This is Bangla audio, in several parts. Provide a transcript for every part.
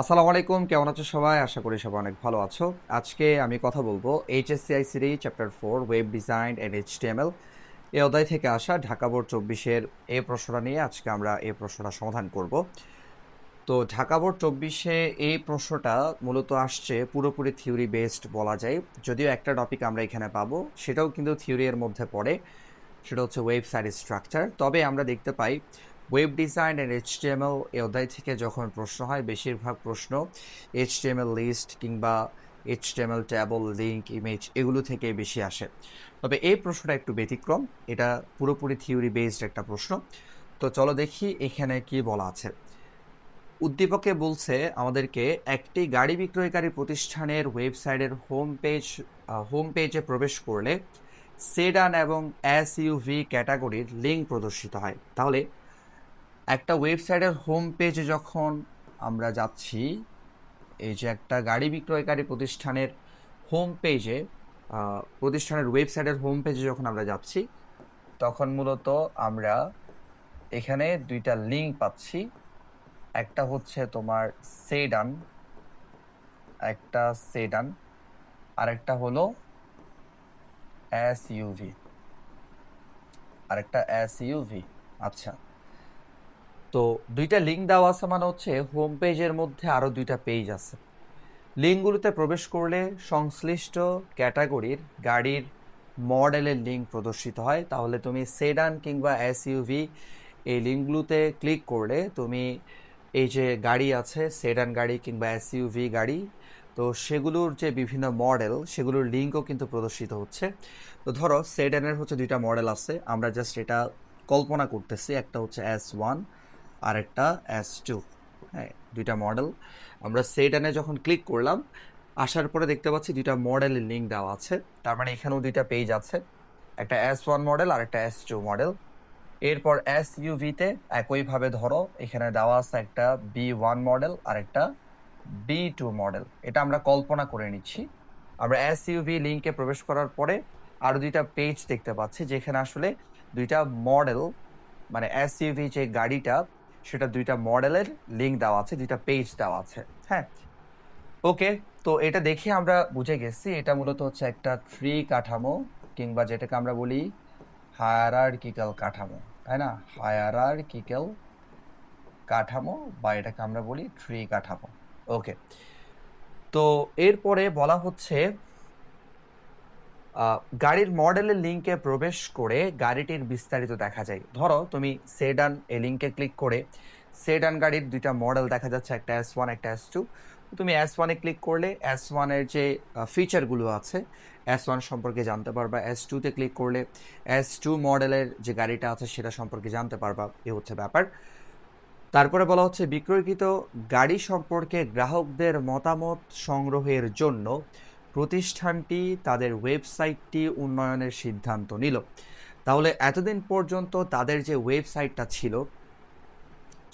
আসসালামু আলাইকুম, কেমন আছো সবাই? আশা করি সবাই অনেক ভালো আছো। আজকে আমি কথা বলব HSC ICT chapter four, web design and HTML. এই অধ্যায় থেকে আসা ঢাকা বোর্ড চব্বিশের এই প্রশ্নটা নিয়ে আজকে আমরা এই প্রশ্নটা সমাধান করব। তো ঢাকা বোর্ড চব্বিশে এই প্রশ্নটা মূলত আসছে পুরোপুরি থিওরি বেসড বলা যায়। যদিও একটা টপিক আমরা এখানে পাবো, সেটাও কিন্তু থিওরি এর মধ্যে পড়ে, সেটা হচ্ছে ওয়েবসাইট স্ট্রাকচার। তবে আমরা দেখতে পাই ওয়েব ডিজাইন অ্যান্ড এইচটিএমএল এই অধ্যায় থেকে যখন প্রশ্ন হয়, বেশিরভাগ প্রশ্ন এইচটিএমএল লিস্ট কিংবা এইচটিএমএল ট্যাবল লিঙ্ক ইমেজ এগুলো থেকে বেশি আসে। তবে এই প্রশ্নটা একটু ব্যতিক্রম। এটা পুরোপুরি থিওরি বেসড একটা প্রশ্ন। তো চলো দেখি এখানে কি বলা আছে। উদ্দীপকে বলছে, আমাদেরকে একটি গাড়ি বিক্রয়কারী প্রতিষ্ঠানের ওয়েবসাইটের হোম পেজ হোম পেজে প্রবেশ করলে সেডান এবং এস ইউভি ক্যাটাগরির লিঙ্ক প্রদর্শিত হয়। তাহলে একটা ওয়েবসাইটের হোম পেজে যখন আমরা যাচ্ছি, এই যে একটা গাড়ি বিক্রয়কারী প্রতিষ্ঠানের হোম পেজে প্রতিষ্ঠানের ওয়েবসাইটের হোম পেজে যখন আমরা যাচ্ছি, তখন মূলত আমরা এখানে দুইটা লিঙ্ক পাচ্ছি। একটা হচ্ছে তোমার সেডান একটা সেডান আর একটা হলো এস ইউভি আরেকটা এস ইউভি আচ্ছা। তো দুইটা লিঙ্ক দেওয়া আছে মানে হচ্ছে হোম পেজের মধ্যে আরও দুইটা পেজ আছে। লিঙ্কগুলোতে প্রবেশ করলে সংশ্লিষ্ট ক্যাটাগরির গাড়ির মডেলের লিঙ্ক প্রদর্শিত হয়। তাহলে তুমি সেডান কিংবা এসইউভি এই লিঙ্কগুলোতে ক্লিক করলে তুমি এই যে গাড়ি আছে সেডান গাড়ি কিংবা এসইউভি গাড়ি, তো সেগুলোর যে বিভিন্ন মডেল সেগুলোর লিঙ্কও কিন্তু প্রদর্শিত হচ্ছে। তো ধরো সেডানের হচ্ছে দুইটা মডেল আছে। আমরা জাস্ট এটা কল্পনা করতেছি। একটা হচ্ছে এস ওয়ান আর একটা এস টু হ্যাঁ দুইটা মডেল আমরা সেডানে যখন ক্লিক করলাম, আসার পরে দেখতে পাচ্ছি দুইটা মডেলের লিঙ্ক দেওয়া আছে। তার মানে এখানেও দুইটা পেজ আছে। একটা এস ওয়ান মডেল আর একটা এস টু মডেল এরপর এস ইউভিতে একইভাবে ধরো, এখানে দেওয়া আছে একটা বি ওয়ান মডেল আর একটা বি টু মডেল এটা আমরা কল্পনা করে নিচ্ছি। আমরা এস ইউভি লিঙ্কে প্রবেশ করার পরে আরও দুইটা পেজ দেখতে পাচ্ছি, যেখানে আসলে দুইটা মডেল মানে এস ইউভি যে গাড়িটা সেটা দুইটা মডেলের লিঙ্ক দেওয়া আছে, দুইটা পেজ দেওয়া আছে হ্যাঁ? ওকে তো এটা দেখে আমরা বুঝে গেছি, এটা মূলত হচ্ছে একটা ট্রি কাঠামো, কিংবা যেটাকে আমরা বলি হায়ার হায়ারার্কিক্যাল কাঠামো, তাই না? হায়ার হায়ারার্কিক্যাল কাঠামো, বা এটাকে আমরা বলি ট্রি কাঠামো। ওকে তো এরপরে বলা হচ্ছে গাড়ির মডেলের লিঙ্কে প্রবেশ করে গাড়িটির বিস্তারিত দেখা যায়। ধরো, তুমি সেডান এ লিঙ্কে ক্লিক করে সেডান গাড়ির দুইটা মডেল দেখা যাচ্ছে, একটা এস ওয়ান একটা এস টু তুমি এস ওয়ানে ক্লিক করলে এস ওয়ানের যে ফিচারগুলো আছে এস ওয়ান সম্পর্কে জানতে পারবা এস টুতে ক্লিক করলে এস টু মডেলের যে গাড়িটা আছে সেটা সম্পর্কে জানতে পারবা, এ হচ্ছে ব্যাপার। তারপরে বলা হচ্ছে, বিক্রয়কৃত গাড়ি সম্পর্কে গ্রাহকদের মতামত সংগ্রহের জন্য প্রতিষ্ঠানটি তাদের ওয়েবসাইটটি উন্নয়নের সিদ্ধান্ত নিল। তাহলে এতদিন পর্যন্ত তাদের যে ওয়েবসাইটটা ছিল,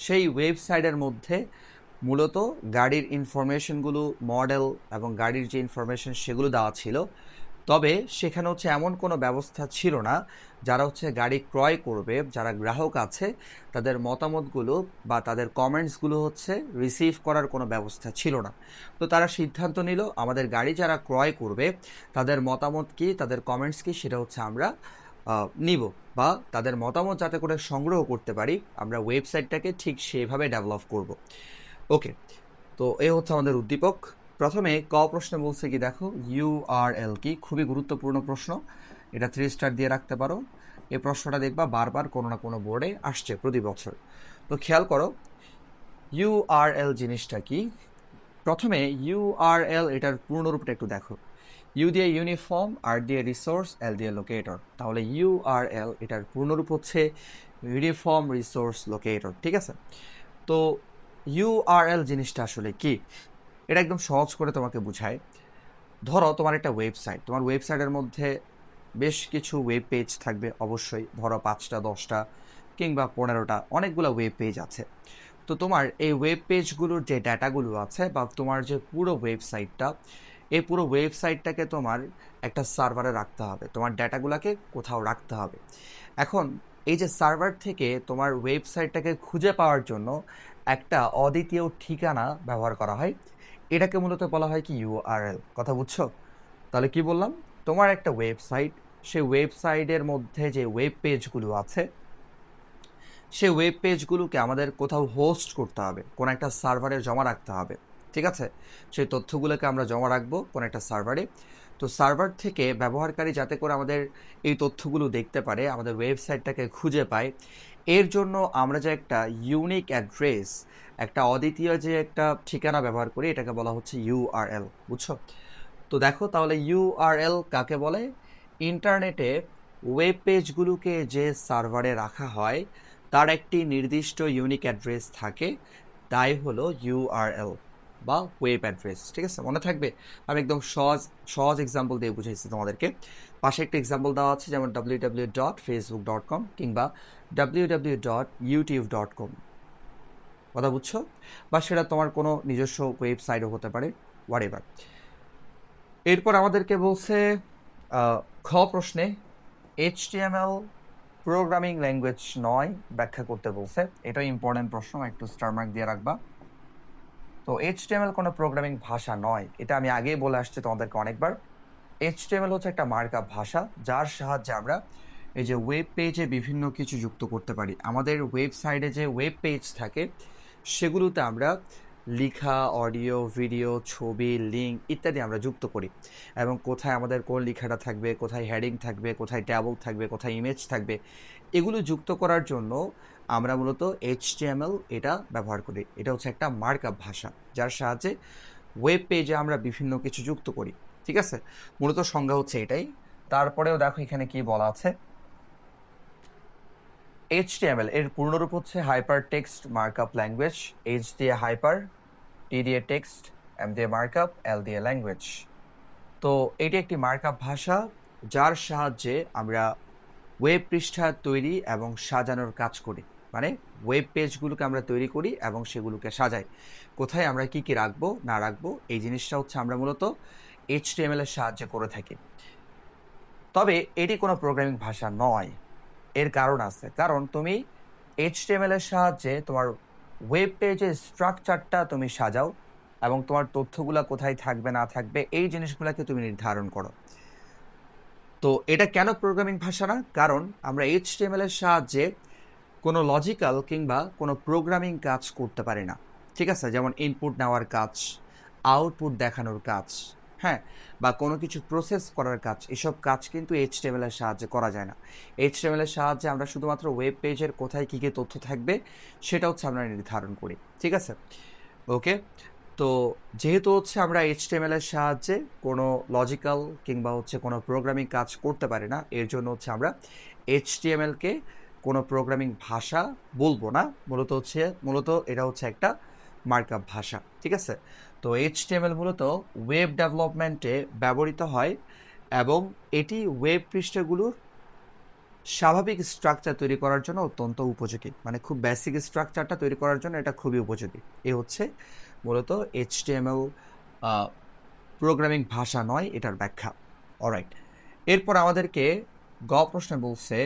সেই ওয়েবসাইটের মধ্যে মূলত গাড়ির ইনফরমেশনগুলো, মডেল এবং গাড়ির যে ইনফরমেশন সেগুলো দেওয়া ছিল। তবে সেখানে হচ্ছে এমন কোনো ব্যবস্থা ছিল না যারা হচ্ছে গাড়ি ক্রয় করবে, যারা গ্রাহক আছে, তাদের মতামতগুলো বা তাদের কমেন্টসগুলো হচ্ছে রিসিভ করার কোনো ব্যবস্থা ছিল না। তো তারা সিদ্ধান্ত নিল, আমাদের গাড়ি যারা ক্রয় করবে, তাদের মতামত কি, তাদের কমেন্টস কি, সেটা হচ্ছে আমরা নিব বা তাদের মতামত যাতে করে সংগ্রহ করতে পারি, আমরা ওয়েবসাইটটাকে ঠিক সেভাবে ডেভেলপ করব। ওকে তো এ হচ্ছে আমাদের উদ্দীপক। প্রথমে ক প্রশ্নে বলছে কি, দেখো ইউআরএল কি? খুবই গুরুত্বপূর্ণ প্রশ্ন। এটা থ্রি স্টার দিয়ে রাখতে পারো। এই প্রশ্নটা দেখবা বারবার কোনো না কোনো বোর্ডে আসছে প্রতি বছর। তো খেয়াল করো ইউআরএল জিনিসটা কি? প্রথমে ইউআরএল এটার পূর্ণরূপটা একটু দেখো। ইউ দিয়ে ইউনিফর্ম আর দিয়ে রিসোর্স এল দিয়ে লোকেটর তাহলে ইউআরএল এটার পূর্ণরূপ হচ্ছে ইউনিফর্ম রিসোর্স লোকেটর ঠিক আছে? তো ইউআরএল জিনিসটা আসলে কি? এটা একদম সহজ করে তোমাকে বুঝায়। ধরো তোমার একটা ওয়েবসাইট তোমার ওয়েবসাইটের মধ্যে বেশ কিছু ওয়েব পেজ থাকবে অবশ্যই, ধরো পাঁচটা, দশটা কিংবা পনেরোটা, অনেকগুলো ওয়েব পেজ আছে। তো তোমার এই ওয়েব পেজগুলোর যে ডাটাগুলো আছে বা তোমার যে পুরো ওয়েবসাইটটা এই পুরো ওয়েবসাইটটাকে তোমার একটা সার্ভারে রাখতে হবে। তোমার ডাটাগুলোকে কোথাও রাখতে হবে। এখন এই যে সার্ভার থেকে তোমার ওয়েবসাইটটাকে খুঁজে পাওয়ার জন্য একটা অদ্বিতীয় ঠিকানা ব্যবহার করা হয়। এটাকে মূলত বলা হয় কি ইউআরএল কথা বুঝছ? তাহলে কি বললাম? তোমার একটা ওয়েবসাইট সেই ওয়েবসাইটের মধ্যে যে ওয়েব পেজগুলো আছে, সেই ওয়েব পেজগুলোকে আমাদের কোথাও হোস্ট করতে হবে। কোনো একটা সার্ভারে জমা রাখতে হবে। ঠিক আছে? সেই তথ্যগুলোকে আমরা জমা রাখব কোনো একটা সার্ভারে তো সার্ভার থেকে ব্যবহারকারী যাতে করে আমাদের এই তথ্যগুলো দেখতে পারে, আমাদের ওয়েবসাইটটাকে খুঁজে পায়, এর জন্য আমরা যে একটা ইউনিক অ্যাড্রেস একটা অদ্বিতীয় যে একটা ঠিকানা ব্যবহার করি এটাকে বলা হচ্ছে ইউআরএল বুঝছ? তো দেখো তাহলে ইউআরএল কাকে বলে? ইন্টারনেটে ওয়েব পেজগুলোকে যে সার্ভারে রাখা হয়, তার একটি নির্দিষ্ট ইউনিক অ্যাড্রেস থাকে, তাই হলো ইউআরএল বা ওয়েব অ্যাড্রেস ঠিক আছে? মনে থাকবে? আমি একদম সহজ সহজ এক্সাম্পল দিয়ে বুঝাইছি তোমাদেরকে। পাশে একটা এক্সাম্পল দেওয়া আছে, যেমন W W dot Facebook dot com কিংবা W W dot YouTube dot com কথা বুঝছ? বা সেটা তোমার কোনো নিজস্ব ওয়েবসাইটও হতে পারে হোয়াট এভার এরপর আমাদেরকে বলছে খ প্রশ্নে এইচটিএমএল প্রোগ্রামিং ল্যাঙ্গুয়েজ নয় ব্যাখ্যা করতে বলছে। এটাও ইম্পর্টেন্ট প্রশ্ন, একটু স্টারমার্ক দিয়ে রাখবা। তো এইচটিএমএল কোনো প্রোগ্রামিং ভাষা নয়, এটা আমি আগেই বলে আসছি তোমাদেরকে অনেকবার। এইচটিএমএল হচ্ছে একটা মার্কআপ ভাষা, যার সাহায্যে আমরা এই যে ওয়েব পেজে বিভিন্ন কিছু যুক্ত করতে পারি। আমাদের ওয়েবসাইটে যে ওয়েব পেজ থাকে সেগুলোতে আমরা লেখা, অডিও, ভিডিও, ছবি, লিঙ্ক ইত্যাদি আমরা যুক্ত করি। এবং কোথায় আমাদের কোন লিখাটা থাকবে, কোথায় হেডিং থাকবে, কোথায় ট্যাবল থাকবে, কোথায় ইমেজ থাকবে, এগুলো যুক্ত করার জন্য আমরা মূলত এইচটিএমএল এটা ব্যবহার করি। এটা হচ্ছে একটা মার্কআপ ভাষা, যার সাহায্যে ওয়েব পেজে আমরা বিভিন্ন কিছু যুক্ত করি, ঠিক আছে? মূলত সংজ্ঞা হচ্ছে এটাই। তারপরেও দেখো এখানে কি বলা আছে। এইচটিএমএল এর পূর্ণরূপ হচ্ছে hyper text markup language H দিয়ে হাইপার টি দিয়ে টেক্সট এম দিয়ে মার্কআপ এল দিয়ে ল্যাঙ্গুয়েজ তো এটি একটি মার্কআপ ভাষা, যার সাহায্যে আমরা ওয়েব পৃষ্ঠা তৈরি এবং সাজানোর কাজ করি। মানে ওয়েব পেজগুলোকে আমরা তৈরি করি এবং সেগুলোকে সাজাই। কোথায় আমরা কি কি রাখব, না রাখব, এই জিনিসটা হচ্ছে আমরা মূলত এইচ এইচটিএমএল এর সাহায্যে করে থাকি। তবে এটি কোনো প্রোগ্রামিং ভাষা নয়। এর কারণ আছে। কারণ তুমি এইচটিএমএল এর সাহায্যে তোমার ওয়েব পেজের স্ট্রাকচারটা তুমি সাজাও এবং তোমার তথ্যগুলো কোথায় থাকবে, না থাকবে, এই জিনিসগুলোকে তুমি নির্ধারণ করো। তো এটা কেন প্রোগ্রামিং ভাষা না? কারণ আমরা এইচটিএমএল এর সাহায্যে কোনো লজিক্যাল কিংবা কোনো প্রোগ্রামিং কাজ করতে পারি না। ঠিক আছে? যেমন ইনপুট নেওয়ার কাজ আউটপুট দেখানোর কাজ হ্যাঁ বা কোনো কিছু প্রসেস করার কাজ, এসব কাজ কিন্তু এইচটিএমএল এর সাহায্যে করা যায় না। এইচটিএমএল এর সাহায্যে আমরা শুধুমাত্র ওয়েব পেজের কোথায় কী কী তথ্য থাকবে, সেটা হচ্ছে আমরা নির্ধারণ করি, ঠিক আছে? ওকে তো যেহেতু হচ্ছে আমরা এইচটিএমএল এর সাহায্যে কোনো লজিক্যাল কিংবা হচ্ছে কোনো প্রোগ্রামিং কাজ করতে পারি না, এর জন্য হচ্ছে আমরা এইচটিএমএলকে কোনো প্রোগ্রামিং ভাষা বলব না, মূলত হচ্ছে, মূলত এটা হচ্ছে একটা মার্কআপ ভাষা, ঠিক আছে? তো এইচটিএমএল মূলত ওয়েব ডেভেলপমেন্টে ব্যবহৃত হয় এবং এটি ওয়েব পৃষ্ঠাগুলোর স্বাভাবিক স্ট্রাকচার তৈরি করার জন্য অত্যন্ত উপযোগী। মানে খুব বেসিক স্ট্রাকচারটা তৈরি করার জন্য এটা খুবই উপযোগী। এ হচ্ছে মূলত এইচটিএমএল প্রোগ্রামিং ভাষা নয়, এটার ব্যাখ্যা। অলরাইট এরপর আমাদেরকে গ প্রশ্নে বলছে,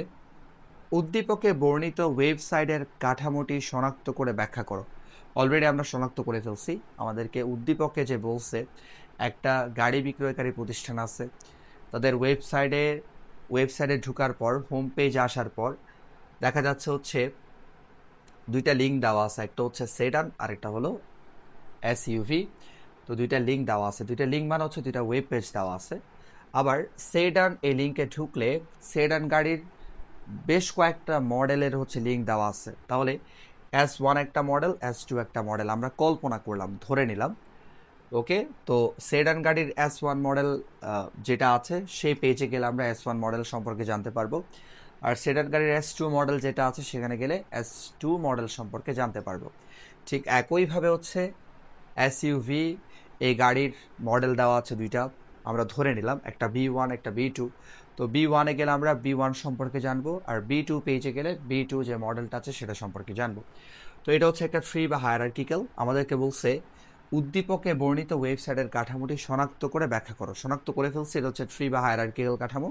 উদ্দীপকে বর্ণিত ওয়েবসাইটের কাঠামোটি শনাক্ত করে ব্যাখ্যা করো। অলরেডি আমরা শনাক্ত করে ফেলছি। আমাদেরকে উদ্দীপকে যে বলছে, একটা গাড়ি বিক্রয়কারী প্রতিষ্ঠান আছে। তাদের ওয়েবসাইটে ওয়েবসাইটে ঢোকার পর হোম পেজ আসার পর, দেখা যাচ্ছে হচ্ছে দুইটা লিঙ্ক দেওয়া আছে। একটা হচ্ছে সেডান আর একটা হলো এস ইউভি তো দুইটা লিঙ্ক দেওয়া আছে। দুইটা লিঙ্ক মানে হচ্ছে দুইটা ওয়েব পেজ দেওয়া আছে। আবার সেডান এই লিঙ্কে ঢুকলে সেডান গাড়ির বেশ কয়েকটা মডেলের হচ্ছে লিঙ্ক দেওয়া আছে। তাহলে এস ওয়ান একটা মডেল এস টু একটা মডেল আমরা কল্পনা করলাম, ধরে নিলাম। ওকে তো সেডান গাড়ির এস ওয়ান মডেল যেটা আছে, সেই পেজে গেলে আমরা এস ওয়ান মডেল সম্পর্কে জানতে পারব। আর সেডান গাড়ির এস টু মডেল যেটা আছে, সেখানে গেলে এস টু মডেল সম্পর্কে জানতে পারব। ঠিক একইভাবে হচ্ছে এস ইউভি এই গাড়ির মডেল দেওয়া আছে দুইটা। আমরা ধরে নিলাম একটা বি ওয়ান একটা বি টু তো বি ওয়ানে গেলে আমরা বি ওয়ান সম্পর্কে জানব, আর বি টু পেজে গেলে বি টু যে মডেলটা আছে সেটা সম্পর্কে জানব। তো এটা হচ্ছে একটা ফ্রি বা হায়ারার্কিক্যাল আমাদেরকে বলছে, উদ্দীপকে বর্ণিত ওয়েবসাইটের কাঠামোটি শনাক্ত করে ব্যাখ্যা করো। শনাক্ত করে ফেলছে, এটা হচ্ছে ট্রি বা হায়ারার্কিক্যাল কাঠামো।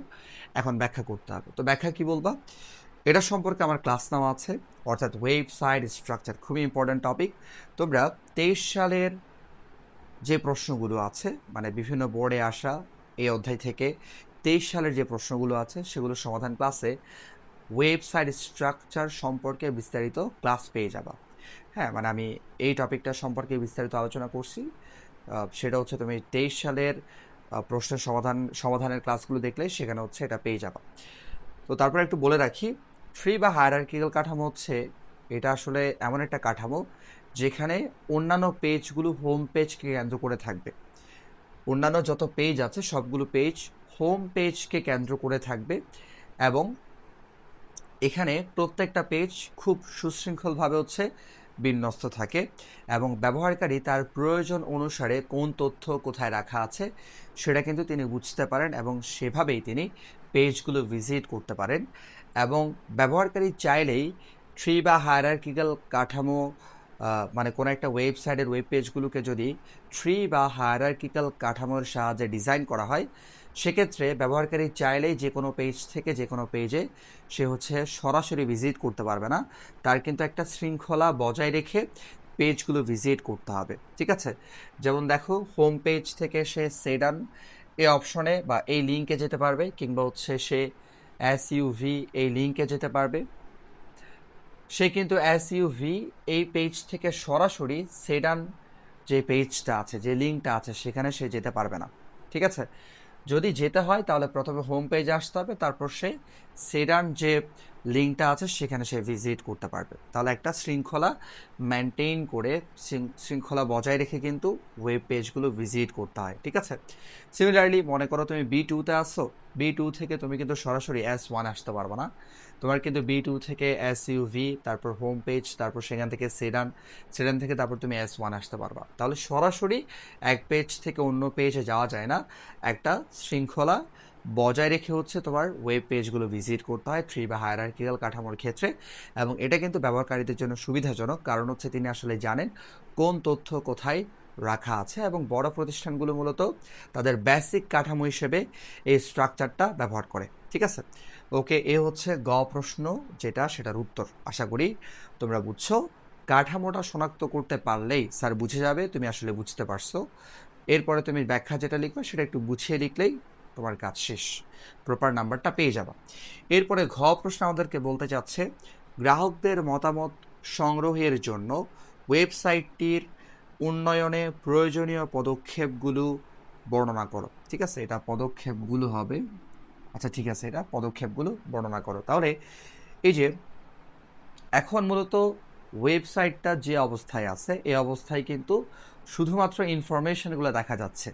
এখন ব্যাখ্যা করতে হবে। তো ব্যাখ্যা কি বলবা? এটা সম্পর্কে আমার ক্লাস নেওয়া আছে, অর্থাৎ ওয়েবসাইট স্ট্রাকচার খুবই ইম্পর্ট্যান্ট টপিক তোমরা তেইশ সালের যে প্রশ্নগুলো আছে মানে বিভিন্ন বোর্ডে আসা, এই অধ্যায় থেকে তেইশ সালের যে প্রশ্নগুলো আছে, সেগুলো সমাধান ক্লাসে ওয়েবসাইট স্ট্রাকচার সম্পর্কে বিস্তারিত ক্লাস পেয়ে যাবা। হ্যাঁ মানে আমি এই টপিকটা সম্পর্কে বিস্তারিত আলোচনা করছি। সেটা হচ্ছে তুমি তেইশ সালের প্রশ্নের সমাধান, সমাধানের ক্লাসগুলো দেখলে সেখানে হচ্ছে এটা পেয়ে যাবা। তো তারপর একটু বলে রাখি ফ্রি বা হায়ারার্কিক্যাল কাঠামো হচ্ছে, এটা আসলে এমন একটা কাঠামো যেখানে অন্যান্য পেজগুলো হোম পেজকে কেন্দ্র করে থাকবে। অন্যান্য যত পেজ আছে, সবগুলো পেজ হোম পেজকে কেন্দ্র করে থাকবে এবং এখানে প্রত্যেকটা পেজ খুব সুশৃঙ্খলভাবে হচ্ছে বিন্যস্ত থাকে এবং ব্যবহারকারী তার প্রয়োজন অনুসারে কোন তথ্য কোথায় রাখা আছে সেটা কিন্তু তিনি বুঝতে পারেন এবং সেভাবেই তিনি পেজগুলো ভিজিট করতে পারেন এবং ব্যবহারকারী চাইলেই ট্রি বা হায়ারার্কিক্যাল কাঠামো মানে কোনো একটা ওয়েবসাইটের ওয়েব পেজগুলোকে যদি ট্রি বা হায়ারার্কিক্যাল কাঠামোর সাহায্যে ডিজাইন করা হয়, সেক্ষেত্রে ব্যবহারকারী চাইলেই যে কোনো পেজ থেকে যে কোনো পেজে সে হচ্ছে সরাসরি ভিজিট করতে পারবে না। তার কিন্তু একটা শৃঙ্খলা বজায় রেখে পেজগুলো ভিজিট করতে হবে, ঠিক আছে? যেমন দেখো হোম পেজ থেকে সে সেডান এই অপশনে বা এই লিঙ্কে যেতে পারবে, কিংবা হচ্ছে সে এস ইউভি এই লিঙ্কে যেতে পারবে। সে কিন্তু এস ইউভি এই পেজ থেকে সরাসরি সেডান যে পেজটা আছে, যে লিঙ্কটা আছে, সেখানে সে যেতে পারবে না। ঠিক আছে? যদি যেতে হয়, তাহলে প্রথমে হোম পেজে আসতে হবে, তারপর সে সেডান যে লিঙ্কটা আছে, সেখানে সে ভিজিট করতে পারবে। তাহলে একটা শৃঙ্খলা মেনটেন করে শৃঙ্খলা বজায় রেখে কিন্তু ওয়েব পেজগুলো ভিজিট করতে হয়, ঠিক আছে? সিমিলারলি মনে করো তুমি বি টুতে আসছো বি টু থেকে তুমি কিন্তু সরাসরি এস ওয়ান আসতে পারবে না। তোমার কিন্তু বি টু থেকে এস ইউভি তারপর হোম পেজ তারপর সেখান থেকে সেডান সেডান থেকে তারপর তুমি এস ওয়ান আসতে পারবা। তাহলে সরাসরি এক পেজ থেকে অন্য পেজে যাওয়া যায় না। একটা শৃঙ্খলা বজায় রেখে হচ্ছে তোমার ওয়েব পেজগুলো ভিজিট করতে হয় ট্রি বা হায়ারার্কিক্যাল কাঠামোর ক্ষেত্রে। এবং এটা কিন্তু ব্যবহারকারীদের জন্য সুবিধাজনক, কারণ হচ্ছে তিনি আসলে জানেন কোন তথ্য কোথায় রাখা আছে এবং বড় প্রতিষ্ঠানগুলো মূলত তাদের বেসিক কাঠামো হিসেবে এই স্ট্রাকচারটা ব্যবহার করে। ঠিক আছে? ওকে, এ হচ্ছে গ প্রশ্ন, যেটা সেটার উত্তর। আশা করি তোমরা বুঝছ। কাঠামোটা শনাক্ত করতে পারলেই স্যার বুঝে যাবে, তুমি আসলে বুঝতে পারছ। এরপরে তুমি ব্যাখ্যা যেটা লিখবে, সেটা একটু গুছিয়ে লিখলেই তোমার কাজ শেষ। প্রপার নাম্বারটা পেয়ে যাবা। এরপরে ঘ প্রশ্ন আমাদেরকে বলতে চাচ্ছে, গ্রাহকদের মতামত সংগ্রহের জন্য ওয়েবসাইটটির উন্নয়নে প্রয়োজনীয় পদক্ষেপগুলো বর্ণনা করো। ঠিক আছে? এটা পদক্ষেপগুলো হবে। আচ্ছা ঠিক আছে, এটা পদক্ষেপগুলো বর্ণনা করো। তাহলে এই যে, এখন মূলত ওয়েবসাইটটা যে অবস্থায় আছে, এই অবস্থায় কিন্তু শুধুমাত্র ইনফরমেশনগুলো দেখা যাচ্ছে।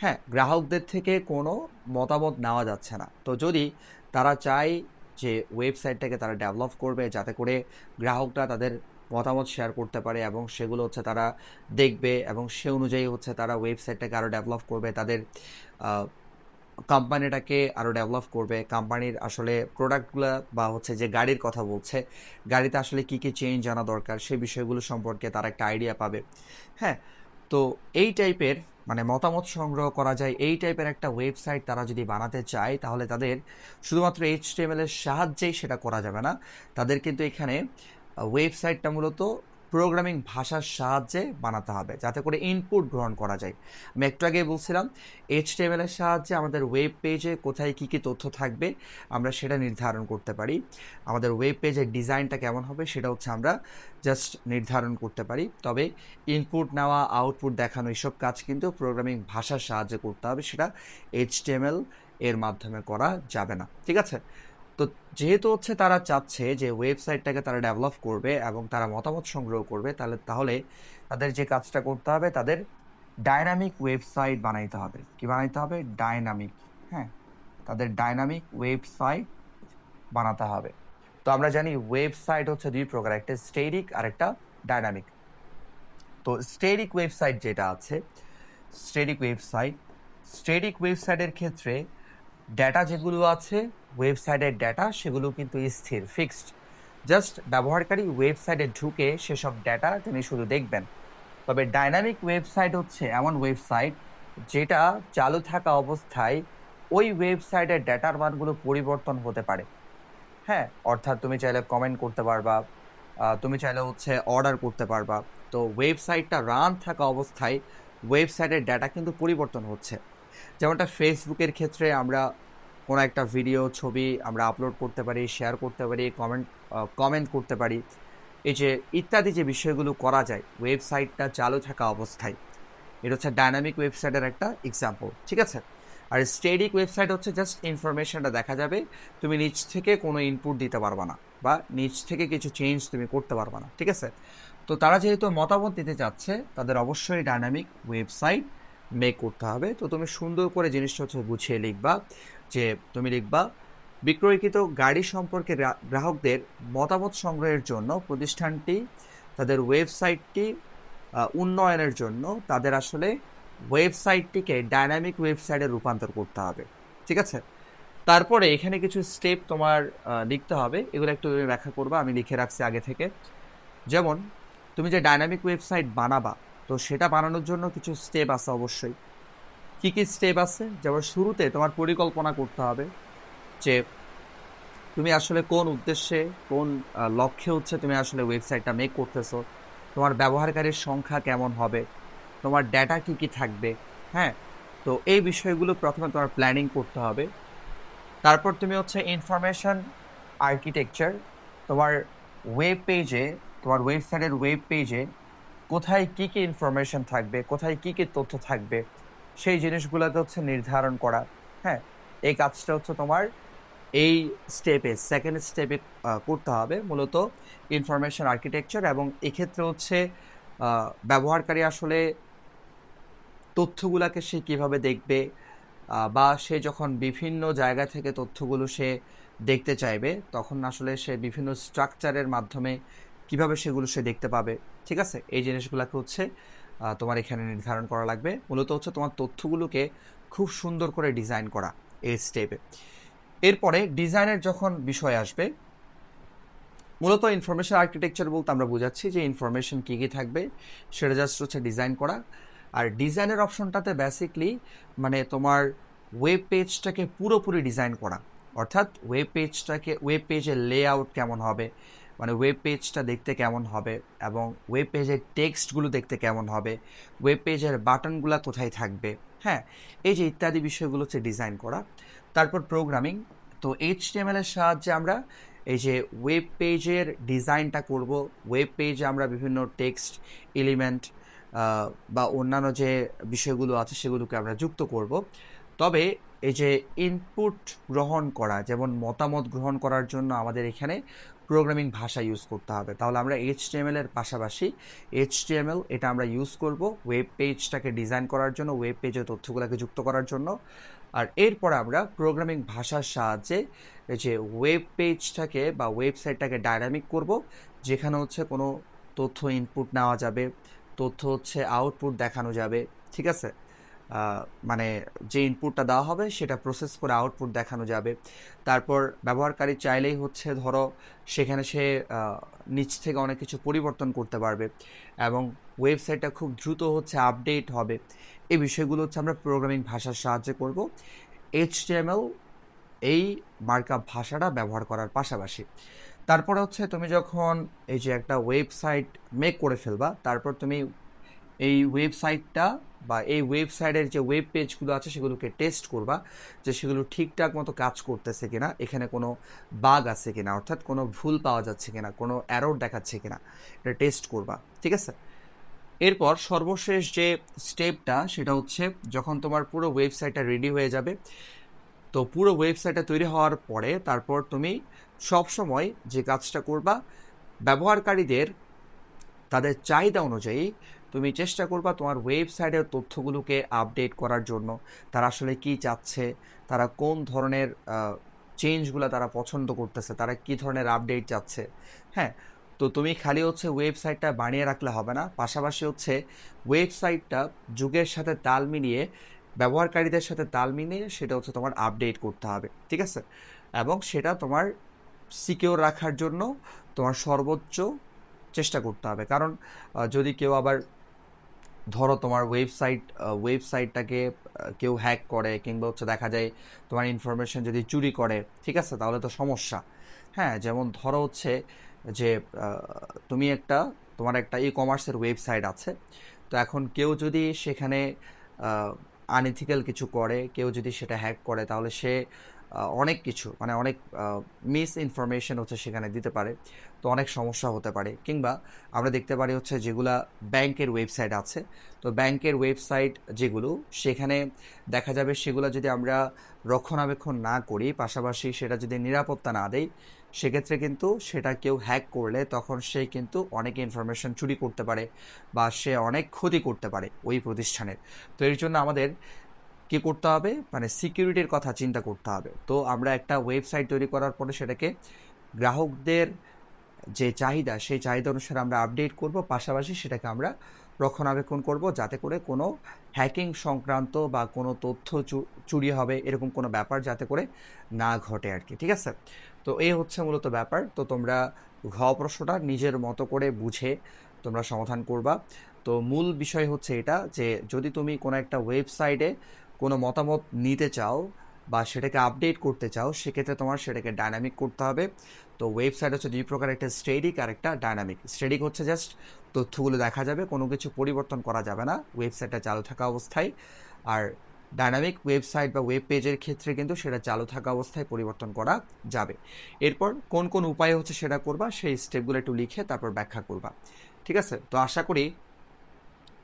হ্যাঁ গ্রাহকদের থেকে কোনো মতামত নেওয়া যাচ্ছে না। তো যদি তারা চায় যে ওয়েবসাইটটাকে তারা ডেভেলপ করবে যাতে করে গ্রাহকরা তাদের মতামত শেয়ার করতে পারে এবং সেগুলো হচ্ছে তারা দেখবে এবং সে অনুযায়ী হচ্ছে তারা ওয়েবসাইটটাকে আরও ডেভেলপ করবে, তাদের কোম্পানিটাকে আরও ডেভেলপ করবে। কোম্পানির আসলে প্রোডাক্টগুলো বা হচ্ছে যে গাড়ির কথা বলছে, গাড়িতে আসলে কী কী চেঞ্জ আনা দরকার সেই বিষয়গুলো সম্পর্কে তারা একটা আইডিয়া পাবে। হ্যাঁ তো এই টাইপের মানে মতামত সংগ্রহ করা যায়। এই টাইপের একটা ওয়েবসাইট তারা যদি বানাতে চায়, তাহলে তাদের শুধুমাত্র এইচটিএমএল এর সাহায্যেই সেটা করা যাবে না। তাদের কিন্তু এখানে ওয়েবসাইটটা মূলত প্রোগ্রামিং ভাষার সাহায্যে বানাতে হবে, যাতে করে ইনপুট গ্রহণ করা যায়। আমি একটু আগে বলছিলাম এইচটিএমএল এর সাহায্যে আমাদের ওয়েব পেজে কোথায় কী কী তথ্য থাকবে, আমরা সেটা নির্ধারণ করতে পারি। আমাদের ওয়েব পেজের ডিজাইনটা কেমন হবে সেটা হচ্ছে আমরা জাস্ট নির্ধারণ করতে পারি। তবে ইনপুট নেওয়া আউটপুট দেখানো এইসব কাজ কিন্তু প্রোগ্রামিং ভাষার সাহায্যে করতে হবে, সেটা এইচটিএমএল এর মাধ্যমে করা যাবে না। ঠিক আছে? তো যেহেতু হচ্ছে তারা চাচ্ছে যে ওয়েবসাইটটাকে তারা ডেভেলপ করবে এবং তারা মতামত সংগ্রহ করবে, তাহলে তাহলে তাদের যে কাজটা করতে হবে, তাদের ডাইনামিক ওয়েবসাইট বানাইতে হবে। কি বানাইতে হবে? ডাইনামিক হ্যাঁ? তাদের ডাইনামিক ওয়েবসাইট বানাতে হবে। তো আমরা জানি ওয়েবসাইট হচ্ছে দুই প্রকার, একটা স্টেরিক আর একটা ডাইনামিক। তো স্টেরিক ওয়েবসাইট যেটা আছে, স্টেরিক ওয়েবসাইট, স্টেরিক ওয়েবসাইটের ক্ষেত্রে ডেটা যেগুলো আছে ওয়েবসাইটের ডেটা সেগুলো কিন্তু স্থির ফিক্সড জাস্ট ব্যবহারকারী ওয়েবসাইটে ঢুকে সেসব ডেটা তিনি শুধু দেখবেন। তবে ডাইনামিক ওয়েবসাইট হচ্ছে এমন ওয়েবসাইট যেটা চালু থাকা অবস্থায় ওই ওয়েবসাইটের ডেটার মানগুলো পরিবর্তন হতে পারে। হ্যাঁ অর্থাৎ তুমি চাইলে কমেন্ট করতে পারবা তুমি চাইলে হচ্ছে অর্ডার করতে পারবা। তো ওয়েবসাইটটা রান থাকা অবস্থায় ওয়েবসাইটের ডাটা কিন্তু পরিবর্তন হচ্ছে। যেমনটা ফেসবুকের ক্ষেত্রে আমরা কোনো একটা ভিডিও ছবি আমরা আপলোড করতে পারি শেয়ার করতে পারি কমেন্ট কমেন্ট করতে পারি। এই যে ইত্যাদি যে বিষয়গুলো করা যায় ওয়েবসাইটটা চালু থাকা অবস্থায়, এটা হচ্ছে ডাইনামিক ওয়েবসাইটের একটা এক্সাম্পল ঠিক আছে? আর স্টেডিক ওয়েবসাইট হচ্ছে জাস্ট ইনফরমেশনটা দেখা যাবে, তুমি নিচ থেকে কোনো ইনপুট দিতে পারবা না, বা নিচ থেকে কিছু চেঞ্জ তুমি করতে পারবা না, ঠিক আছে? তো তারা যেহেতু মতামত দিতে চাচ্ছে, তাদের অবশ্যই ডাইনামিক ওয়েবসাইট মেক করতে হবে। তো তুমি সুন্দর করে জিনিসটা হচ্ছে গুছিয়ে লিখবা। যে তুমি লিখবা, বিক্রয়কৃত গাড়ি সম্পর্কে গ্রাহকদের মতামত সংগ্রহের জন্য প্রতিষ্ঠানটি, তাদের ওয়েবসাইটটি উন্নয়নের জন্য তাদের আসলে ওয়েবসাইটটিকে ডাইনামিক ওয়েবসাইটে রূপান্তর করতে হবে। ঠিক আছে? তারপরে এখানে কিছু স্টেপ তোমার লিখতে হবে। এগুলো একটু তুমি ব্যাখ্যা করবা, আমি লিখে রাখছি আগে থেকে। যেমন, তুমি যে ডাইনামিক ওয়েবসাইট বানাবা, তো সেটা বানানোর জন্য কিছু স্টেপ আছে অবশ্যই। কি কি স্টেপ আছে? যেমন শুরুতে তোমার পরিকল্পনা করতে হবে যে তুমি আসলে কোন উদ্দেশ্যে, কোন লক্ষ্যে হচ্ছে তুমি আসলে ওয়েবসাইটটা মেক করতেছো, তোমার ব্যবহারকারীর সংখ্যা কেমন হবে, তোমার ডেটা কি কি থাকবে হ্যাঁ? তো এই বিষয়গুলো প্রথমে তোমার প্ল্যানিং করতে হবে। তারপর তুমি হচ্ছে ইনফরমেশন আর্কিটেকচার তোমার ওয়েব পেজে তোমার ওয়েবসাইটের ওয়েব পেজে কোথায় কি কি ইনফরমেশন থাকবে, কোথায় কি কি তথ্য থাকবে সেই জিনিসগুলোতে হচ্ছে নির্ধারণ করা। হ্যাঁ এই কাজটা হচ্ছে তোমার এই স্টেপে সেকেন্ড স্টেপে করতে হবে। মূলত ইনফরমেশন আর্কিটেকচার এবং এক্ষেত্রে হচ্ছে ব্যবহারকারী আসলে তথ্যগুলোকে সে কীভাবে দেখবে বা সে যখন বিভিন্ন জায়গা থেকে তথ্যগুলো সে দেখতে চাইবে, তখন আসলে সে বিভিন্ন স্ট্রাকচারের মাধ্যমে কীভাবে সেগুলো সে দেখতে পাবে। ঠিক আছে? এই জিনিসগুলোকে হচ্ছে তোমার এখানে নির্ধারণ করা লাগবে। মূলত হচ্ছে তোমার তথ্যগুলোকে খুব সুন্দর করে ডিজাইন করা এই স্টেপে এরপরে ডিজাইনের যখন বিষয় আসবে, মূলত ইনফরমেশন আর্কিটেকচার বলতে আমরা বোঝাচ্ছি যে ইনফরমেশন কী কী থাকবে, সেটা জাস্ট হচ্ছে ডিজাইন করা। আর ডিজাইনের অপশনটাতে বেসিকলি মানে তোমার ওয়েব পেজটাকে পুরোপুরি ডিজাইন করা। অর্থাৎ ওয়েব পেজটাকে ওয়েব পেজের লেআউট কেমন হবে মানে ওয়েব পেজটা দেখতে কেমন হবে এবং ওয়েব পেজের টেক্সটগুলো দেখতে কেমন হবে ওয়েব পেজের বাটনগুলো কোথায় থাকবে হ্যাঁ এই যে ইত্যাদি বিষয়গুলো হচ্ছে ডিজাইন করা। তারপর প্রোগ্রামিং তো এইচটিএমএল এর সাহায্যে আমরা এই যে ওয়েব পেজের ডিজাইনটা করব ওয়েব পেজে আমরা বিভিন্ন টেক্সট এলিমেন্ট বা অন্যান্য যে বিষয়গুলো আছে সেগুলোকে আমরা যুক্ত করব। তবে এই যে ইনপুট গ্রহণ করা, যেমন মতামত গ্রহণ করার জন্য আমাদের এখানে প্রোগ্রামিং ভাষা ইউজ করতে হবে। তাহলে আমরা এইচটিএমএল এর পাশাপাশি এইচটিএমএল এটা আমরা ইউজ করব ওয়েব পেজটাকে ডিজাইন করার জন্য ওয়েব পেজের তথ্যগুলোকে যুক্ত করার জন্য। আর এরপর আমরা প্রোগ্রামিং ভাষার সাহায্যে যে ওয়েব পেজটাকে বা ওয়েবসাইটটাকে ডায়নামিক করব, যেখানে হচ্ছে কোনো তথ্য ইনপুট নেওয়া যাবে, তথ্য হচ্ছে আউটপুট দেখানো যাবে, ঠিক আছে? মানে যে ইনপুটটা দেওয়া হবে সেটা প্রসেস করে আউটপুট দেখানো যাবে। তারপর ব্যবহারকারী চাইলেই হচ্ছে ধরো সেখানে সে নিচ থেকে অনেক কিছু পরিবর্তন করতে পারবে এবং ওয়েবসাইটটা খুব দ্রুত হচ্ছে আপডেট হবে। এই বিষয়গুলো হচ্ছে আমরা প্রোগ্রামিং ভাষার সাহায্যে করব। এইচটিএমএল এই মার্কআপ ভাষাটা ব্যবহার করার পাশাপাশি। তারপরে হচ্ছে তুমি যখন এই যে একটা ওয়েবসাইট মেক করে ফেলবা, তারপর তুমি এই ওয়েবসাইটটা বা এই ওয়েবসাইটের যে ওয়েব পেজগুলো আছে সেগুলোকে টেস্ট করবা যে সেগুলো ঠিকঠাক মতো কাজ করতেছে কিনা, এখানে কোনো বাগ আছে কিনা, অর্থাৎ কোনো ভুল পাওয়া যাচ্ছে কিনা, কোনো অ্যারোর দেখাচ্ছে কিনা, এটা টেস্ট করবা, ঠিক আছে? এরপর সর্বশেষ যে স্টেপটা সেটা হচ্ছে যখন তোমার পুরো ওয়েবসাইটটা রেডি হয়ে যাবে, তো পুরো ওয়েবসাইটটা তৈরি হওয়ার পরে তারপর তুমি সব সময় যে কাজটা করবা, ব্যবহারকারীদের তাদের চাহিদা অনুযায়ী তুমি চেষ্টা করবা তোমার ওয়েবসাইটের তথ্যগুলোকে আপডেট করার জন্য। তারা আসলে কি চাচ্ছে? তারা কোন ধরনের চেঞ্জগুলো তারা পছন্দ করতেছে? তারা কি ধরনের আপডেট চাচ্ছে? হ্যাঁ তো তুমি খালি হচ্ছে ওয়েবসাইটটা বানিয়ে রাখলে হবে না। পাশাপাশি হচ্ছে ওয়েবসাইটটা যুগের সাথে তাল মিলিয়ে, ব্যবহারকারীদের সাথে তাল মিলিয়ে সেটা হচ্ছে তোমার আপডেট করতে হবে। ঠিক আছে? এবং সেটা তোমার সিকিওর রাখার জন্য তোমার সর্বোচ্চ চেষ্টা করতে হবে। কারণ যদি কেউ আবার ধরো তোমার ওয়েবসাইট ওয়েবসাইটটাকে কেউ হ্যাক করে কিংবা হচ্ছে দেখা যায় তোমার ইনফরমেশন যদি চুরি করে, ঠিক আছে? তাহলে তো সমস্যা। হ্যাঁ যেমন ধরো হচ্ছে যে তুমি একটা, তোমার একটা ই কমার্সের ওয়েবসাইট আছে। তো এখন কেউ যদি সেখানে আনইথিক্যাল কিছু করে, কেউ যদি সেটা হ্যাক করে, তাহলে সে অনেক কিছু মানে অনেক মিস ইনফরমেশন হচ্ছে সেখানে দিতে পারে। তো অনেক সমস্যা হতে পারে। কিংবা আমরা দেখতে পারি হচ্ছে যেগুলা ব্যাংকের ওয়েবসাইট আছে। তো ব্যাংকের ওয়েবসাইট যেগুলো, সেখানে দেখা যাবে সেগুলো যদি আমরা রক্ষণাবেক্ষণ না করি, পাশাপাশি সেটা যদি নিরাপত্তা না দেই, সেক্ষেত্রে কিন্তু সেটা কেউ হ্যাক করলে তখন সে কিন্তু অনেক ইনফরমেশন চুরি করতে পারে বা সে অনেক ক্ষতি করতে পারে ওই প্রতিষ্ঠানের। তো এর জন্য আমাদের কি করতে হবে? মানে সিকিউরিটির কথা চিন্তা করতে হবে। তো আমরা একটা ওয়েবসাইট তৈরি করার পরে সেটাকে গ্রাহকদের যে চাহিদা, সেই চাহিদা অনুসারে আমরা আপডেট করব। পাশাপাশি সেটাকে আমরা রক্ষণাবেক্ষণ করব যাতে করে কোনো হ্যাকিং সংক্রান্ত বা কোনো তথ্য চুরি হবে এরকম কোনো ব্যাপার যাতে করে না ঘটে আর কি ঠিক আছে? তো এই হচ্ছে মূলত ব্যাপার। তো তোমরা ঘ প্রশ্নটা নিজের মতো করে বুঝে তোমরা সমাধান করবা। তো মূল বিষয় হচ্ছে এটা যে যদি তুমি কোনো একটা ওয়েবসাইটে কোনো মতামত নিতে চাও বা সেটাকে আপডেট করতে চাও, সেক্ষেত্রে তোমার সেটাকে ডাইনামিক করতে হবে। তো ওয়েবসাইট হচ্ছে দুই প্রকার, একটা স্টেডিক আর একটা ডাইনামিক স্টেডিক হচ্ছে জাস্ট তথ্যগুলো দেখা যাবে, কোনো কিছু পরিবর্তন করা যাবে না ওয়েবসাইটটা চালু থাকা অবস্থায়। আর ডাইনামিক ওয়েবসাইট বা ওয়েব পেজের ক্ষেত্রে কিন্তু সেটা চালু থাকা অবস্থায় পরিবর্তন করা যাবে। এরপর কোন কোন উপায় হচ্ছে সেটা করবা, সেই স্টেপগুলো একটু লিখে তারপর ব্যাখ্যা করবা। ঠিক আছে? তো আশা করি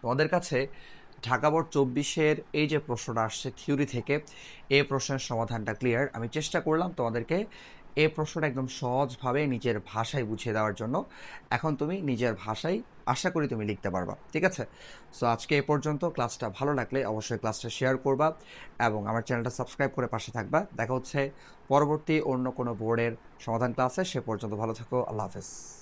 তোমাদের কাছে ঢাকা বোর্ড চব্বিশের এই যে প্রশ্নটা আসছে থিওরি থেকে এই প্রশ্নের সমাধানটা ক্লিয়ার আমি চেষ্টা করলাম তোমাদেরকে এই প্রশ্নটা একদম সহজভাবে নিজের ভাষায় বুঝিয়ে দেওয়ার জন্য। এখন তুমি নিজের ভাষায় আশা করি তুমি লিখতে পারবা, ঠিক আছে? সো আজকে এ পর্যন্ত। ক্লাসটা ভালো লাগলে অবশ্যই ক্লাসটা শেয়ার করবা এবং আমার চ্যানেলটা সাবস্ক্রাইব করে পাশে থাকবা। দেখা হচ্ছে পরবর্তী অন্য কোনো বোর্ডের সমাধান ক্লাসে সে পর্যন্ত ভালো থাকো। আল্লাহ হাফেজ।